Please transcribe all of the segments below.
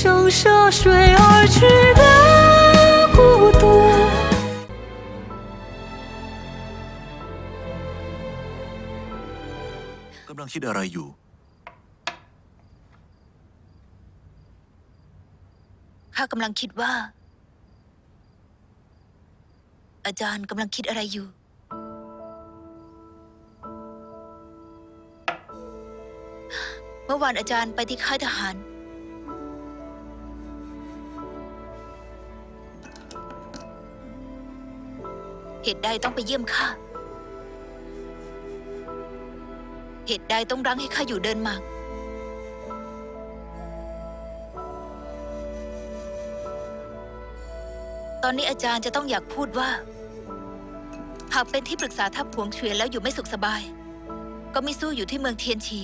像涉水而去的孤独。 กำลังคิดอะไรอยู่ ข้ากำลังคิดว่า อาจารย์กำลังคิดอะไรอยู่ เมื่อวานอาจารย์ไปที่ค่ายทหาร เหตุใดต้องไปเยี่ยมข้า เหตุใดต้องรั้งให้ข้าอยู่เดินมากตอนนี้อาจารย์จะต้องอยากพูดว่า หากเป็นที่ปรึกษาทัพหวงเฉวียนแล้วอยู่ไม่สุขสบาย ก็ไม่สู้อยู่ที่เมืองเทียนชี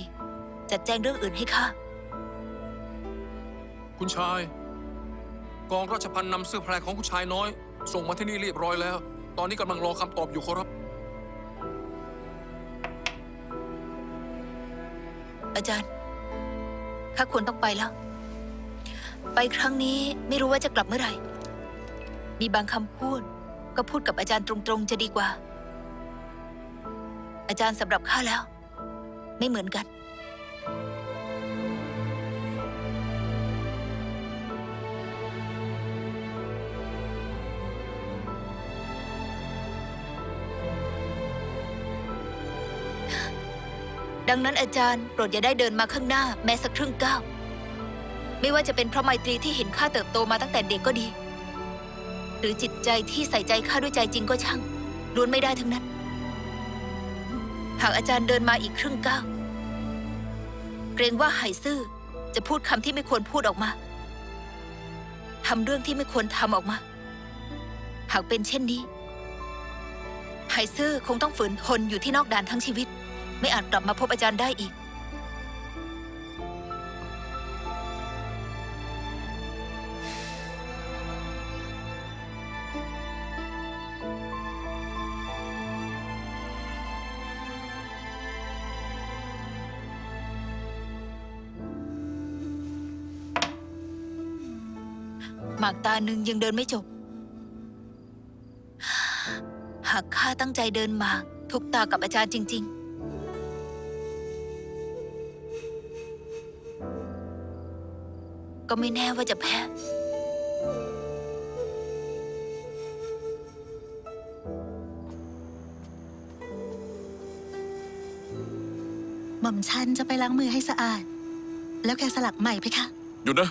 จัดแจงเรื่องอื่นให้ข้า คุณชาย กองราชพันนำเสื้อแพรของคุณชายน้อย ส่งมาที่นี่เรียบร้อยแล้ว ตอนนี้กำลังรอคำตอบอยู่ขอรับ อาจารย์ ข้าควรต้องไปแล้ว ไปครั้งนี้ไม่รู้ว่าจะกลับเมื่อไหร่ มีบางคำพูด ก็พูดกับอาจารย์ตรงๆจะดีกว่า อาจารย์สำหรับข้าแล้ว ไม่เหมือนกัน ดังนั้นอาจารย์โปรดอย่าได้เดินมาข้างหน้าแม้สักครึ่งก้าวไม่ว่าจะเป็นเพราะไมตรีที่เห็นข้าเติบโตมาตั้งแต่เด็กก็ดี หรือจิตใจที่ใส่ใจข้าด้วยใจจริงก็ช่างล้วนไม่ได้ทั้งนั้น หากอาจารย์เดินมาอีกครึ่งก้าวเกรงว่าไหซื่อจะพูดคำที่ไม่ควรพูดออกมาทำเรื่องที่ไม่ควรทำออกมา หากเป็นเช่นนี้ไหซื่อคงต้องฝืนทนอยู่ที่นอกด่านทั้งชีวิต ไม่อาจกลับมาพบอาจารย์ได้อีก หมากตาหนึ่งยังเดินไม่จบ หากข้าตั้งใจเดินหมาก ทุกตากับอาจารย์จริง ๆ ก็ไม่แน่ว่าจะแพ้ หม่อมฉันจะไปล้างมือให้สะอาด แล้วแกะสลักใหม่เพคะ หยุดนะ